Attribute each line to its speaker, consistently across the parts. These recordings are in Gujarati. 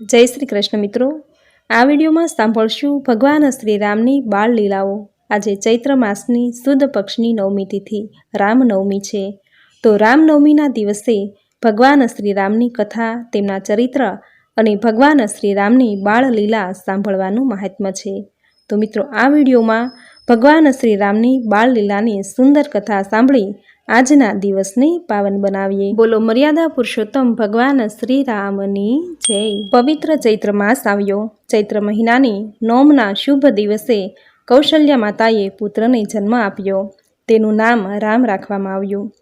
Speaker 1: જય શ્રી કૃષ્ણ મિત્રો. આ વિડીયોમાં સાંભળશું ભગવાન શ્રી રામની બાળ લીલાઓ. આજે ચૈત્ર માસની સુદ પક્ષની નવમી તિથિ રામનવમી છે. તો રામનવમીના દિવસે ભગવાન શ્રી રામની કથા, તેમના ચરિત્ર અને ભગવાન શ્રી રામની બાળ લીલા સાંભળવાનું મહાત્મ્ય છે. તો મિત્રો, આ વિડીયોમાં ભગવાન શ્રી રામની બાળ લીલાની સુંદર કથા સાંભળી આજના દિવસને પાવન બનાવીએ. બોલો, મર્યાદા પુરુષોત્તમ ભગવાન શ્રી રામની જય. પવિત્ર ચૈત્ર માસ આવ્યો. ચૈત્ર મહિનાની નોમના શુભ દિવસે કૌશલ્યા માતાએ પુત્રને જન્મ આપ્યો. તેનું નામ રામ રાખવામાં આવ્યું.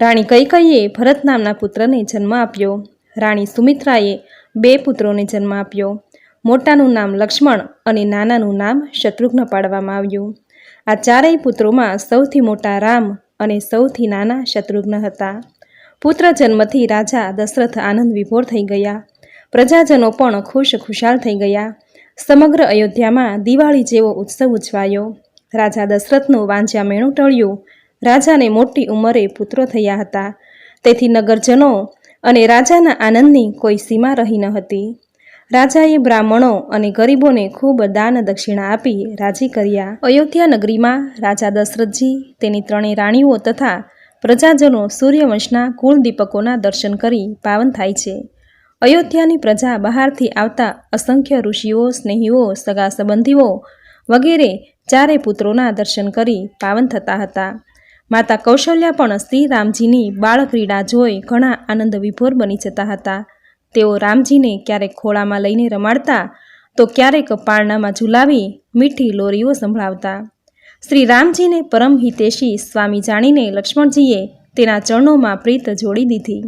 Speaker 1: રાણી કૈકૈયે ભરત નામના પુત્રને જન્મ આપ્યો. રાણી સુમિત્રાએ બે પુત્રોને જન્મ આપ્યો. મોટાનું નામ લક્ષ્મણ અને નાનાનું નામ શત્રુઘ્ન પાડવામાં આવ્યું. આ ચારેય પુત્રોમાં સૌથી મોટા રામ અને સૌથી નાના શત્રુઘ્ન હતા. પુત્ર જન્મથી રાજા દશરથ આનંદ વિભોર થઈ ગયા. પ્રજાજનો પણ ખુશ ખુશાલ થઈ ગયા. સમગ્ર અયોધ્યામાં દિવાળી જેવો ઉત્સવ ઉજવાયો. રાજા દશરથનું વાંજ્યા મેણું ટળ્યું. રાજાને મોટી ઉંમરે પુત્રો થયા હતા. તેથી નગરજનો અને રાજાના આનંદની કોઈ સીમા રહી ન હતી. રાજાએ બ્રાહ્મણો અને ગરીબોને ખૂબ દાન દક્ષિણા આપી રાજી કર્યા. અયોધ્યા નગરીમાં રાજા દશરથજી, તેની ત્રણેય રાણીઓ તથા પ્રજાજનો સૂર્યવંશના કુળદીપકોના દર્શન કરી પાવન થાય છે. અયોધ્યાની પ્રજા બહારથી આવતા અસંખ્ય ઋષિઓ, સ્નેહીઓ સગા સંબંધીઓ વગેરે ચારે પુત્રોના દર્શન કરી પાવન થતા હતા. માતા કૌશલ્યા પણ શ્રી રામજીની બાળક્રીડા જોઈ ઘણા આનંદ વિભોર બની જતા હતા. તેઓ રામજીને ક્યારેક ખોળામાં લઈને રમાડતા, તો ક્યારેક પારણામાં ઝુલાવી મીઠી લોરીઓ સંભળાવતા. શ્રી રામજીને પરમ હિતેશી સ્વામી જાણીને લક્ષ્મણજીએ તેના ચરણોમાં પ્રીત જોડી દીધી.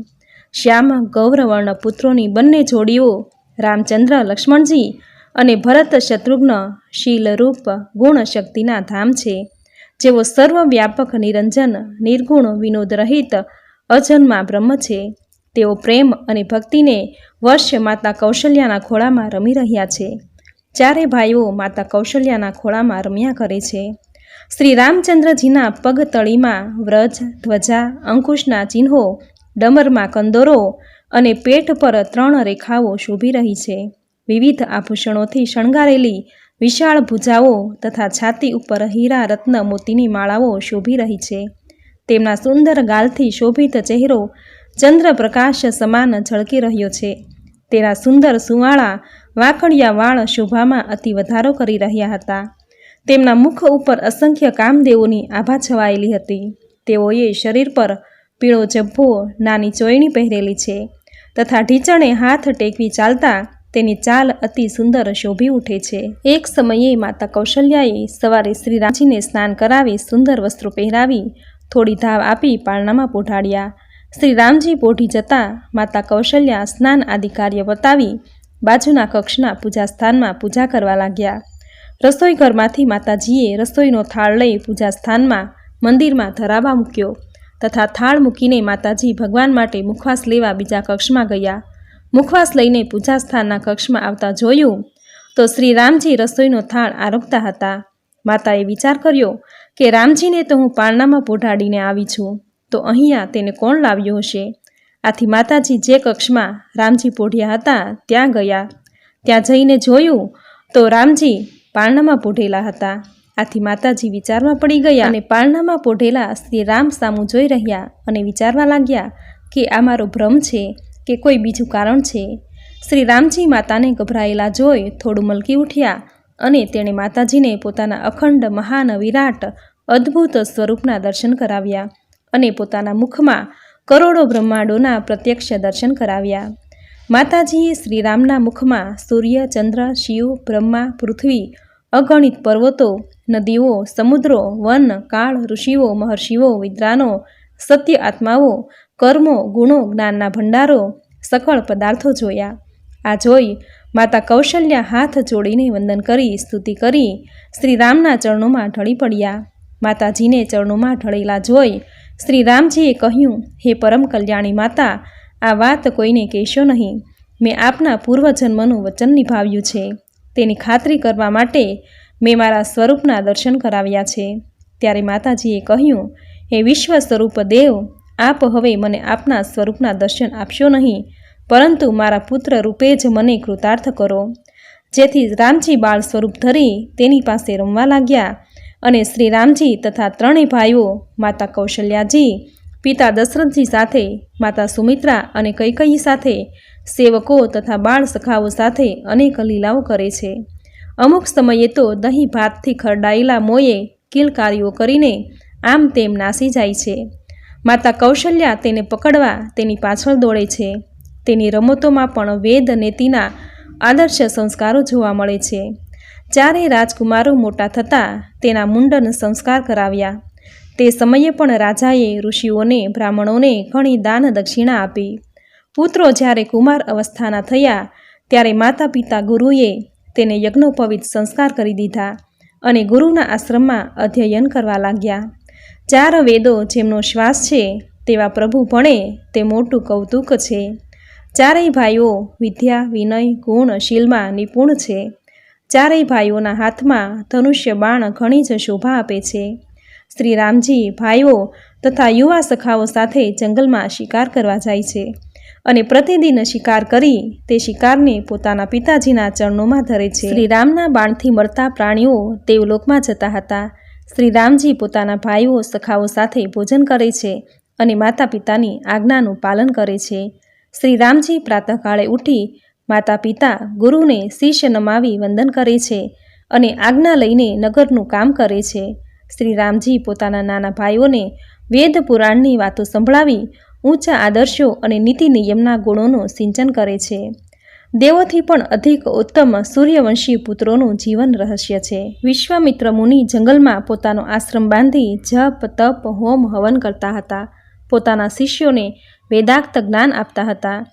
Speaker 1: શ્યામ ગૌરવર્ણ પુત્રોની બંને જોડીઓ, રામચંદ્ર લક્ષ્મણજી અને ભરત શત્રુઘ્ન શીલરૂપ ગુણ શક્તિના ધામ છે, જેઓ સર્વવ્યાપક નિરંજન, નિર્ગુણ વિનોદ રહિત અજન્મા બ્રહ્મ છે. તેઓ પ્રેમ અને ભક્તિને વર્ષ માતા કૌશલ્યાના ખોળામાં રમી રહ્યા છે. ચારે ભાઈઓ માતા કૌશલ્યાના ખોળામાં રમ્યા કરે છે. શ્રી રામચંદ્રજીના પગતળીમાં વ્રજ, ધ્વજા, અંકુશના ચિહ્નો, ડમરમાં કંદોરો અને પેટ પર ત્રણ રેખાઓ શોભી રહી છે. વિવિધ આભૂષણોથી શણગારેલી વિશાળ ભુજાઓ તથા છાતી ઉપર હીરા રત્ન મોતીની માળાઓ શોભી રહી છે. તેમના સુંદર ગાલથી શોભિત ચહેરો ચંદ્ર પ્રકાશ સમાન ઝળકી રહ્યો છે. તેના સુંદર સુવાળા વાકડિયા વાળ શોભામાં અતિ વધારો કરી રહ્યા હતા. તેમના મુખ ઉપર અસંખ્ય કામદેવોની આભા છવાયેલી હતી. તેઓએ શરીર પર પીળો જભ્ભો નાની ચોયણી પહેરેલી છે તથા ઢીચણે હાથ ટેકવી ચાલતા તેની ચાલ અતિ સુંદર શોભી ઉઠે છે. એક સમયે માતા કૌશલ્યાએ સવારે શ્રી રામજીને સ્નાન કરાવી સુંદર વસ્ત્રો પહેરાવી થોડી ધાવ આપી પારણામાં પોઢાડ્યા. શ્રી રામજી પોઢી જતા માતા કૌશલ્યા સ્નાન આદિ કાર્ય બતાવી બાજુના કક્ષના પૂજા સ્થાનમાં પૂજા કરવા લાગ્યા. રસોઈ ઘરમાંથી માતાજીએ રસોઈનો થાળ લઈ પૂજા સ્થાનમાં મંદિરમાં ધરાવા મૂક્યો તથા થાળ મૂકીને માતાજી ભગવાન માટે મુખવાસ લેવા બીજા કક્ષમાં ગયા. મુખવાસ લઈને પૂજા સ્થાનના કક્ષમાં આવતા જોયું તો શ્રી રામજી રસોઈનો થાળ આરોગતા હતા. માતાએ વિચાર કર્યો કે રામજીને તો હું પારણામાં પોઢાડીને આવી છું. તો અહીંયા તેને કોણ લાવ્યો હશે? આથી માતાજી જે કક્ષમાં રામજી પોઢ્યા હતા, ત્યાં ગયા. ત્યાં જઈને જોયું તો રામજી પારણામાં પોઢેલા હતા. આથી માતાજી વિચારમાં પડી ગયા અને પારણામાં પોઢેલા શ્રી રામ સામું જોઈ રહ્યા અને વિચારવા લાગ્યા કે આ મારો ભ્રમ છે કે કોઈ બીજું કારણ છે. શ્રી રામજી માતાને ગભરાયેલા જોઈ થોડું મલકી ઉઠ્યા અને તેણે માતાજીને પોતાના અખંડ મહાન વિરાટ અદ્ભુત સ્વરૂપના દર્શન કરાવ્યા. અને પોતાના મુખમાં કરોડો બ્રહ્માંડોના પ્રત્યક્ષ દર્શન કરાવ્યા. માતાજીએ શ્રીરામના મુખમાં સૂર્ય, ચંદ્ર, શિવ, બ્રહ્મા, પૃથ્વી, અગણિત પર્વતો, નદીઓ, સમુદ્રો, વન, કાળ, ઋષિઓ, મહર્ષિઓ, વિદ્વાનો, સત્ય આત્માઓ, કર્મો, ગુણો, જ્ઞાનના ભંડારો, સકળ પદાર્થો જોયા. આ જોઈ માતા કૌશલ્યા હાથ જોડીને વંદન કરી, સ્તુતિ કરી, શ્રીરામના ચરણોમાં ઢળી પડ્યા. માતાજીને ચરણોમાં ઢળેલા જોઈ શ્રી રામજીએ કહ્યું, હે પરમ કલ્યાણી માતા, આ વાત કોઈને કહેશો નહીં. મેં આપના પૂર્વજન્મનું વચન નિભાવ્યું છે. તેની ખાતરી કરવા માટે મેં મારા સ્વરૂપના દર્શન કરાવ્યા છે. ત્યારે માતાજીએ કહ્યું, હે વિશ્વ સ્વરૂપ દેવ, આપ હવે મને આપના સ્વરૂપના દર્શન આપશો નહીં, પરંતુ મારા પુત્ર રૂપે જ મને કૃતાર્થ કરો. જેથી રામજી બાળ સ્વરૂપ ધરી તેની પાસે રમવા લાગ્યા અને શ્રીરામજી તથા ત્રણેય ભાઈઓ, માતા કૌશલ્યાજી, પિતા દશરથજી સાથે, માતા સુમિત્રા અને કૈકયી સાથે, સેવકો તથા બાળ સખાઓ સાથે અનેક લીલાઓ કરે છે. અમુક સમયે તો દહીં ભાતથી ખરડાયેલા મોયે કિલકારીઓ કરીને આમ તેમ નાસી જાય છે. માતા કૌશલ્યા તેને પકડવા તેની પાછળ દોડે છે. તેની રમતોમાં પણ વેદ નીતિના આદર્શ સંસ્કારો જોવા મળે છે. ચારેય રાજકુમારો મોટા થતાં તેના મુંડન સંસ્કાર કરાવ્યા. તે સમયે પણ રાજાએ ઋષિઓને, બ્રાહ્મણોને ઘણી દાન દક્ષિણા આપી. પુત્રો જ્યારે કુમાર અવસ્થાના થયા, ત્યારે માતા પિતા ગુરુએ તેને યજ્ઞોપવિત સંસ્કાર કરી દીધા અને ગુરુના આશ્રમમાં અધ્યયન કરવા લાગ્યા. ચાર વેદો જેમનો શ્વાસ છે, તેવા પ્રભુ ભણે તે મોટું કૌતુક છે. ચારેય ભાઈઓ વિદ્યા, વિનય, ગુણ, શીલમાં નિપુણ છે. ચારેય ભાઈઓના હાથમાં ધનુષ્ય બાણ ઘણી જ શોભા આપે છે. શ્રી રામજી ભાઈઓ તથા યુવા સખાઓ સાથે જંગલમાં શિકાર કરવા જાય છે અને પ્રતિદિન શિકાર કરી તે શિકારને પોતાના પિતાજીના ચરણોમાં ધરે છે. શ્રી રામના બાણથી મળતા પ્રાણીઓ દેવલોકમાં જતા હતા. શ્રી રામજી પોતાના ભાઈઓ, સખાઓ સાથે ભોજન કરે છે અને માતા પિતાની આજ્ઞાનું પાલન કરે છે. શ્રી રામજી પ્રાતઃકાળે ઉઠી માતા પિતા ગુરુને શિષ્ય નમાવી વંદન કરે છે અને આજ્ઞા લઈને નગરનું કામ કરે છે. શ્રી રામજી પોતાના નાના ભાઈઓને વેદ પુરાણની વાતો સંભળાવી ઊંચા આદર્શો અને નીતિ નિયમના ગુણોનું સિંચન કરે છે. દેવોથી પણ અધિક ઉત્તમ સૂર્યવંશી પુત્રોનું જીવન રહસ્ય છે. વિશ્વામિત્ર મુનિ જંગલમાં પોતાનો આશ્રમ બાંધી જપ, તપ, હોમ હવન કરતા હતા. પોતાના શિષ્યોને વેદાક્ત જ્ઞાન આપતા હતા.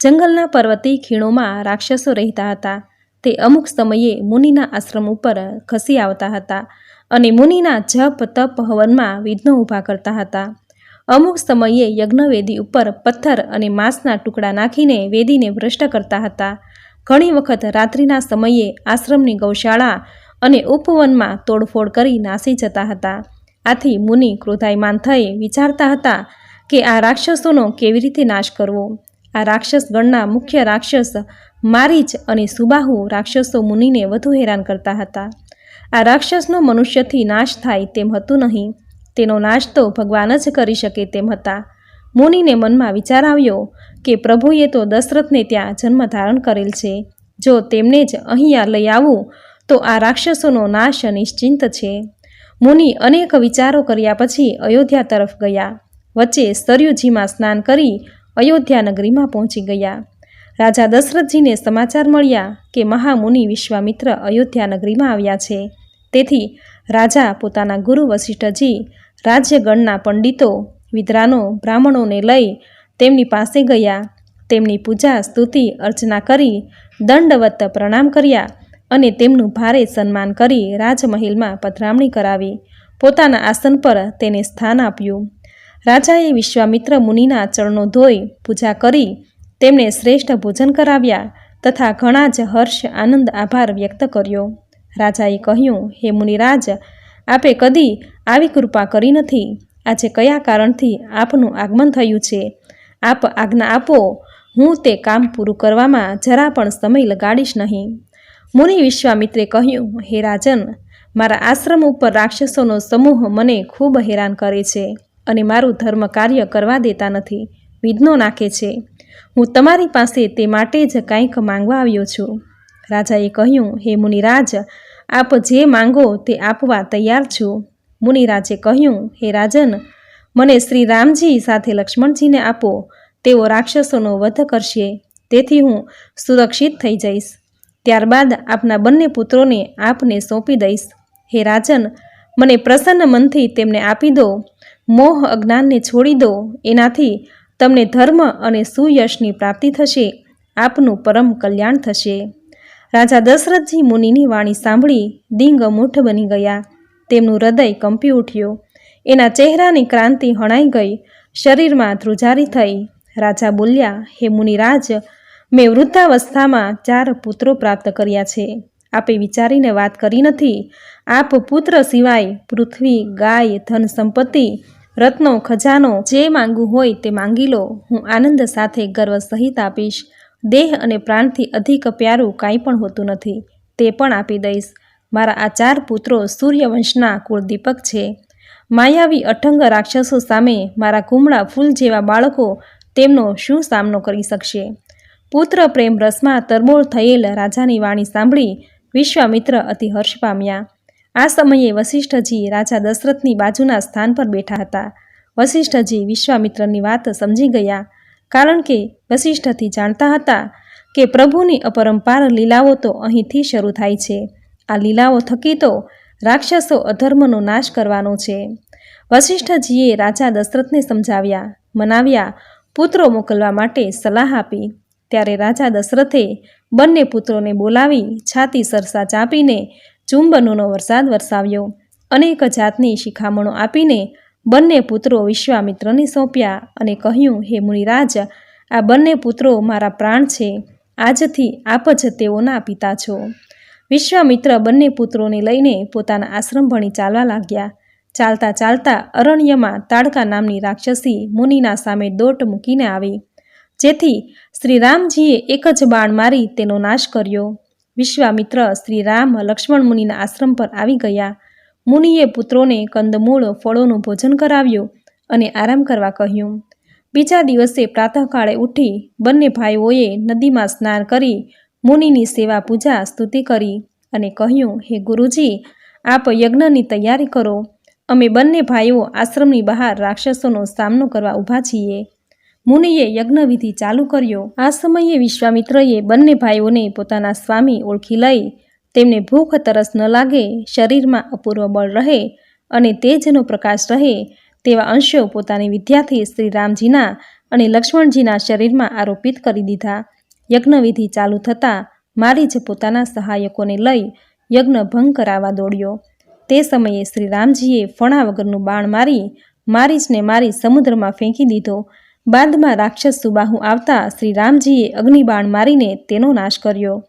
Speaker 1: જંગલના પર્વતી ખીણોમાં રાક્ષસો રહેતા હતા. તે અમુક સમયે મુનિના આશ્રમ ઉપર ખસી આવતા હતા અને મુનિના જપ તપ હવનમાં વિઘ્નો ઊભા કરતા હતા. અમુક સમયે યજ્ઞવેદી ઉપર પથ્થર અને માંસના ટુકડા નાખીને વેદીને ભ્રષ્ટ કરતા હતા. ઘણી વખત રાત્રિના સમયે આશ્રમની ગૌશાળા અને ઉપવનમાં તોડફોડ કરી નાસી જતા હતા. આથી મુનિ ક્રોધાયમાન થઈ વિચારતા હતા કે આ રાક્ષસોનો કેવી રીતે નાશ કરવો? આ રાક્ષસ ગણના મુખ્ય રાક્ષસ મારીચ અને સુબાહુ રાક્ષસો મુનિને વધુ હેરાન કરતા હતા. આ રાક્ષસનો મનુષ્યથી નાશ થાય તેમ હતું નહીં. તેનો નાશ તો ભગવાન જ કરી શકે તેમ હતા. મુનિને મનમાં વિચાર આવ્યો કે પ્રભુએ તો દશરથને ત્યાં જન્મ ધારણ કરેલ છે. જો તેમને જ અહીંયા લઈ આવું, તો આ રાક્ષસોનો નાશ નિશ્ચિંત છે. મુનિ અનેક વિચારો કર્યા પછી અયોધ્યા તરફ ગયા. વચ્ચે સરયુજીમાં સ્નાન કરી અયોધ્યા નગરીમાં પહોંચી ગયા. રાજા દશરથજીને સમાચાર મળ્યા કે મહામુનિ વિશ્વામિત્ર અયોધ્યા નગરીમાં આવ્યા છે. તેથી રાજા પોતાના ગુરુ વશિષ્ઠજી, રાજ્યગણના પંડિતો વિદ્રાનો બ્રાહ્મણોને લઈ તેમની પાસે ગયા. તેમની પૂજા, સ્તુતિ, અર્ચના કરી, દંડવત પ્રણામ કર્યા અને તેમનું ભારે સન્માન કરી રાજમહેલમાં પધરામણી કરાવી. પોતાના આસન પર તેને સ્થાન આપ્યું. રાજાએ વિશ્વામિત્ર મુનિના ચરણો ધોઈ પૂજા કરી તેમણે શ્રેષ્ઠ ભોજન કરાવ્યા તથા ઘણા જ હર્ષ, આનંદ, આભાર વ્યક્ત કર્યો. રાજાએ કહ્યું, હે મુનિરાજ, આપે કદી આવી કૃપા કરી નથી. આજે કયા કારણથી આપનું આગમન થયું છે? આપ આજ્ઞા આપો, હું તે કામ પૂરું કરવામાં જરા પણ સમય લગાડીશ નહીં. મુનિ વિશ્વામિત્રે કહ્યું, હે રાજન, મારા આશ્રમ ઉપર રાક્ષસોનો સમૂહ મને ખૂબ હેરાન કરે છે. અને મારું ધર્મ કાર્ય કરવા દેતા નથી. વિઘ્નો નાખે છે. હું તમારી પાસે તે માટે જ કંઈક માંગવા આવ્યો છું. રાજાએ કહ્યું, હે મુનિરાજ, આપ જે માંગો તે આપવા તૈયાર છું. મુનિરાજે કહ્યું, હે રાજન, મને શ્રી રામજી સાથે લક્ષ્મણજીને આપો. તેઓ રાક્ષસોનો વધ કરશે. તેથી હું સુરક્ષિત થઈ જઈશ. ત્યારબાદ આપના બંને પુત્રોને આપને સોંપી દઈશ. હે રાજન, મને પ્રસન્ન મનથી તેમને આપી દો. મોહ અજ્ઞાનને છોડી દો, એનાથી તમને ધર્મ અને સુયશની પ્રાપ્તિ થશે, આપનું પરમ કલ્યાણ થશે. રાજા દશરથજી મુનિની વાણી સાંભળી દિંગ મૂઠ બની ગયા. તેમનું હૃદય કંપી ઉઠ્યું. એના ચહેરાની ક્રાંતિ હણાઈ ગઈ. શરીરમાં ધ્રુજારી થઈ. રાજા બોલ્યા, હે મુનિરાજ, મેં વૃદ્ધાવસ્થામાં ચાર પુત્રો પ્રાપ્ત કર્યા છે. આપે વિચારીને વાત કરી નથી. આપ પુત્ર સિવાય પૃથ્વી, ગાય, ધન, સંપત્તિ રત્નો, ખજાનો જે માંગવું હોય તે માંગી લો. હું આનંદ સાથે ગર્વ સહિત આપીશ. દેહ અને પ્રાણથી અધિક પ્યારું કાંઈ પણ હોતું નથી. તે પણ આપી દઈશ. મારા આ ચાર પુત્રો સૂર્યવંશના કુળદીપક છે. માયાવી અઠંગ રાક્ષસો સામે મારા કુમળા ફૂલ જેવા બાળકો તેમનો શું સામનો કરી શકશે? પુત્ર પ્રેમ રસમાં તરબોળ થયેલ રાજાની વાણી સાંભળી વિશ્વામિત્ર અતિ હર્ષ પામ્યા. આ સમયે વસિષ્ઠજી રાજા દશરથની બાજુના સ્થાન પર બેઠા હતા. વસિષ્ઠજી વિશ્વામિત્રની વાત સમજી ગયા, કારણ કે વસિષ્ઠથી જાણતા હતા કે પ્રભુની અપરંપાર લીલાઓ તો અહીંથી શરૂ થાય છે. આ લીલાઓ થકી તો રાક્ષસો અધર્મનો નાશ કરવાનો છે. વસિષ્ઠજીએ રાજા દશરથને સમજાવ્યા, મનાવ્યા, પુત્રો મોકલવા માટે સલાહ આપી. ત્યારે રાજા દશરથે બંને પુત્રોને બોલાવી, છાતી સરસા ચાંપીને ચુંબનોનો વરસાદ વરસાવ્યો. અનેક જાતની શિખામણો આપીને બંને પુત્રો વિશ્વામિત્રને સોંપ્યા અને કહ્યું, હે મુનિરાજ, આ બંને પુત્રો મારા પ્રાણ છે. આજથી આપ જ તેઓના પિતા છો. વિશ્વામિત્ર બંને પુત્રોને લઈને પોતાના આશ્રમ ભણી ચાલવા લાગ્યા. ચાલતા ચાલતા અરણ્યમાં તાડકા નામની રાક્ષસી મુનિના સામે દોટ મૂકીને આવી. જેથી શ્રી રામજીએ એક જ બાણ મારી તેનો નાશ કર્યો. વિશ્વામિત્ર શ્રી રામ લક્ષ્મણ મુનિના આશ્રમ પર આવી ગયા. મુનિએ પુત્રોને કંદમૂળ, ફળોનું ભોજન કરાવ્યું અને આરામ કરવા કહ્યું. બીજા દિવસે પ્રાતઃકાળે ઉઠી બંને ભાઈઓએ નદીમાં સ્નાન કરી મુનિની સેવા પૂજા સ્તુતિ કરી અને કહ્યું, હે ગુરુજી, આપ યજ્ઞની તૈયારી કરો. અમે બંને ભાઈઓ આશ્રમની બહાર રાક્ષસોનો સામનો કરવા ઊભા છીએ. મુનિએ યજ્ઞવિધિ ચાલુ કર્યો. આ સમયે વિશ્વામિત્રએ બંને ભાઈઓને પોતાના સ્વામી ઓળખી લઈ તેમને ભૂખ તરસ ન લાગે, શરીરમાં અપૂર્વ બળ રહે અને તેજનો પ્રકાશ રહે તેવા અંશો પોતાની વિદ્યાથી શ્રી રામજીના અને લક્ષ્મણજીના શરીરમાં આરોપિત કરી દીધા. યજ્ઞવિધિ ચાલુ થતાં મારી જ પોતાના સહાયકોને લઈ યજ્ઞ ભંગ કરાવવા દોડ્યો. તે સમયે શ્રી રામજીએ ફણા વગરનું બાણ મારી મારીચને મારી સમુદ્રમાં ફેંકી દીધો. બાદમાં રાક્ષસ સુબાહુ આવતા શ્રી રામજીએ અગ્નિબાણ મારીને તેનો નાશ કર્યો.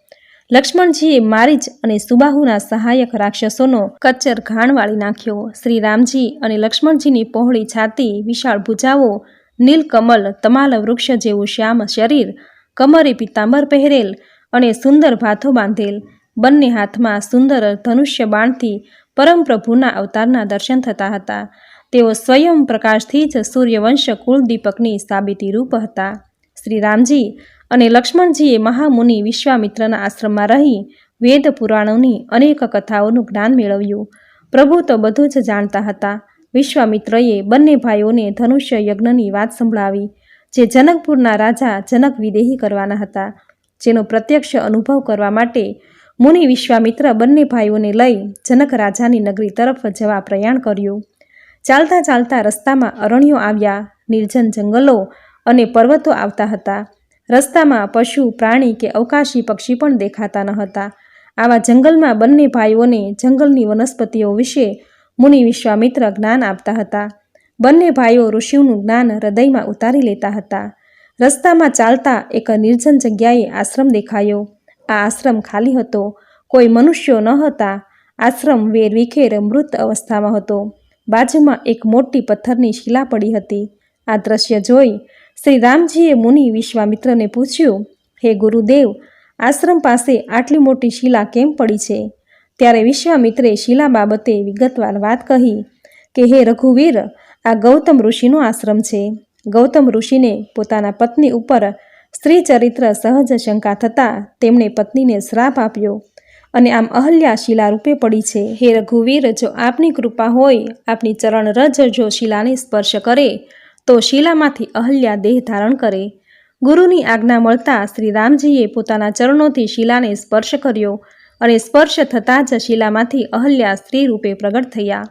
Speaker 1: લક્ષ્મણજીએ મારીચ અને સુબાહુના સહાયક રાક્ષસોનો કચ્ચર ઘાણ વાળી નાખ્યો. શ્રી રામજી અને લક્ષ્મણજીની પહોળી છાતી, વિશાળ ભુજાઓ, નીલકમલ, તમાલ વૃક્ષ જેવું શ્યામ શરીર, કમરે પિત્તાંબર પહેરેલ અને સુંદર ભાથો બાંધેલ. બંને હાથમાં સુંદર ધનુષ્ય બાણથી પરમ પ્રભુના અવતારના દર્શન થતા હતા. તેઓ સ્વયં પ્રકાશથી જ સૂર્યવંશ કુળદીપકની સાબિતી રૂપ હતા. શ્રી રામજી અને લક્ષ્મણજીએ મહામુનિ વિશ્વામિત્રના આશ્રમમાં રહી વેદ પુરાણોની અનેક કથાઓનું જ્ઞાન મેળવ્યું. પ્રભુ તો બધું જ જાણતા હતા. વિશ્વામિત્રએ બંને ભાઈઓને ધનુષ્ય યજ્ઞની વાત સંભળાવી, જે જનકપુરના રાજા જનક વિદેહી કરવાના હતા. જેનો પ્રત્યક્ષ અનુભવ કરવા માટે મુનિ વિશ્વામિત્ર બંને ભાઈઓને લઈ જનક રાજાની નગરી તરફ જવા પ્રયાણ કર્યું. ચાલતા ચાલતા રસ્તામાં અરણ્યો આવ્યા, નિર્જન જંગલો અને પર્વતો આવતા હતા. રસ્તામાં પશુ, પ્રાણી કે અવકાશી પક્ષી પણ દેખાતા ન હતા. આવા જંગલમાં બંને ભાઈઓને જંગલની વનસ્પતિઓ વિશે મુનિ વિશ્વામિત્ર જ્ઞાન આપતા હતા. બંને ભાઈઓ ઋષિઓનું જ્ઞાન હૃદયમાં ઉતારી લેતા હતા. રસ્તામાં ચાલતા એક નિર્જન જગ્યાએ આશ્રમ દેખાયો. આ આશ્રમ ખાલી હતો. કોઈ મનુષ્યો ન હતા. આશ્રમ વેરવિખેર મૃત અવસ્થામાં હતો. બાજુમાં એક મોટી પથ્થરની શિલા પડી હતી. આ દ્રશ્ય જોઈ શ્રી રામજીએ મુનિ વિશ્વામિત્રને પૂછ્યું, હે ગુરુદેવ, આશ્રમ પાસે આટલી મોટી શિલા કેમ પડી છે? ત્યારે વિશ્વામિત્રે શિલા બાબતે વિગતવાર વાત કહી કે, હે રઘુવીર, આ ગૌતમ ઋષિનો આશ્રમ છે. ગૌતમ ઋષિને પોતાના પત્ની ઉપર સ્ત્રી ચરિત્ર સહજ શંકા થતાં તેમણે પત્નીને શ્રાપ આપ્યો. અને આમ અહલ્યા શિલા રૂપે પડી છે. હે રઘુવીર, જો આપની કૃપા હોય, આપની ચરણ રજ જો શિલાને સ્પર્શ કરે, તો શિલામાંથી અહલ્યા દેહ ધારણ કરે. ગુરુની આજ્ઞા મળતા શ્રી રામજીએ પોતાના ચરણોથી શિલાને સ્પર્શ કર્યો અને સ્પર્શ થતાં જ શિલામાંથી અહલ્યા સ્ત્રી રૂપે પ્રગટ થયા.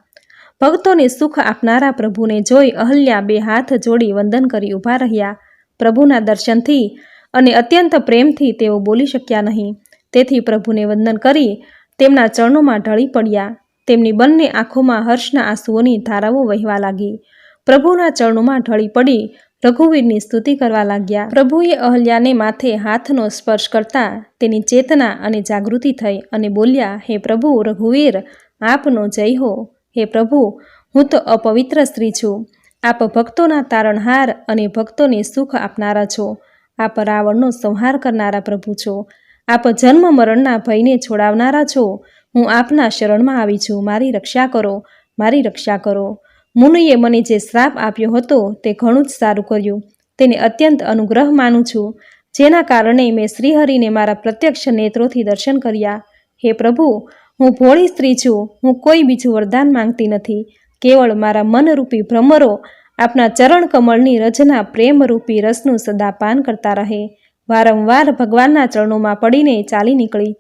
Speaker 1: ભક્તોને સુખ આપનારા પ્રભુને જોઈ અહલ્યા બે હાથ જોડી વંદન કરી ઊભા રહ્યા. પ્રભુના દર્શનથી અને અત્યંત પ્રેમથી તેઓ બોલી શક્યા નહીં. તેથી પ્રભુને વંદન કરી તેમના ચરણોમાં ઢળી પડ્યા. તેમની બંને આંખોમાં હર્ષના આંસુઓની ધારાઓ વહેવા લાગી. પ્રભુના ચરણોમાં ઢળી પડી, રઘુવીરની સ્તુતિ કરવા લાગ્યા. પ્રભુએ અહલ્યાને માથે હાથનો સ્પર્શ કરતા તેની ચેતના અને જાગૃતિ થઈ અને બોલ્યા, હે પ્રભુ, રઘુવીર, આપનો જય હો. હે પ્રભુ, હું તો અપવિત્ર સ્ત્રી છું. આપ ભક્તોના તારણહાર અને ભક્તોને સુખ આપનારા છો. આપ રાવણનો સંહાર કરનારા પ્રભુ છો. આપ જન્મ મરણના ભયને છોડાવનારા છો. હું આપના શરણમાં આવી છું. મારી રક્ષા કરો. મારી રક્ષા કરો. મુનિએ મને જે શ્રાપ આપ્યો હતો તે ઘણું જ સારું કર્યું. તેને અત્યંત અનુગ્રહ માનું છું. જેના કારણે મેં શ્રીહરિને મારા પ્રત્યક્ષ નેત્રોથી દર્શન કર્યા. હે પ્રભુ, હું ભોળી સ્ત્રી છું. હું કોઈ બીજું વરદાન માંગતી નથી. કેવળ મારા મનરૂપી ભ્રમરો આપના ચરણ કમળની રચના પ્રેમરૂપી રસનું સદા પાન કરતા રહે. વારંવાર ભગવાનના ચરણોમાં પડીને ચાલી નીકળી.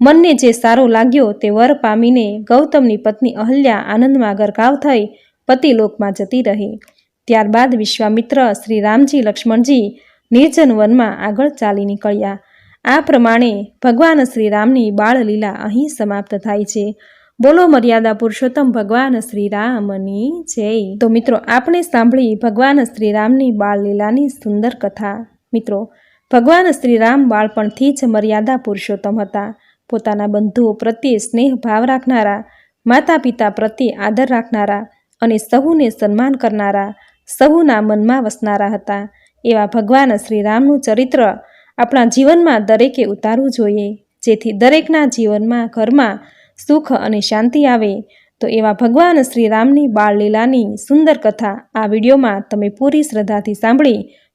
Speaker 1: મનને જે સારો લાગ્યો તે વર પામીને ગૌતમની પત્ની અહલ્યા આનંદમાં ગરકાવ થઈ પતિલોકમાં જતી રહી. ત્યારબાદ વિશ્વામિત્ર શ્રી રામજી લક્ષ્મણજી નિર્જન વનમાં આગળ ચાલી નીકળ્યા. આ પ્રમાણે ભગવાન શ્રી રામની બાળલીલા અહીં સમાપ્ત થાય છે. બોલો મર્યાદા પુરુષોત્તમ ભગવાન શ્રી રામની જય. તો મિત્રો, આપણે સાંભળી ભગવાન શ્રી રામની બાળલીલાની સુંદર કથા. મિત્રો ભગવાન શ્રી રામ બાળપણથી જ મર્યાદા પુરુષોત્તમ હતા. પોતાના બંધુઓ પ્રત્યે સ્નેહ, ભાવ રાખનારા માતા પિતા પ્રત્યે આદર રાખનારા અને સહુને સન્માન કરનારા સહુના મનમાં વસનારા હતા. એવા ભગવાન શ્રી રામનું ચરિત્ર આપણા જીવનમાં દરેકે ઉતારવું જોઈએ. જેથી દરેકના જીવનમાં ઘરમાં સુખ અને શાંતિ આવે. તો એવા ભગવાન શ્રી રામની બાળલીલાની સુંદર કથા આ વિડીયોમાં તમે પૂરી શ્રદ્ધાથી સાંભળી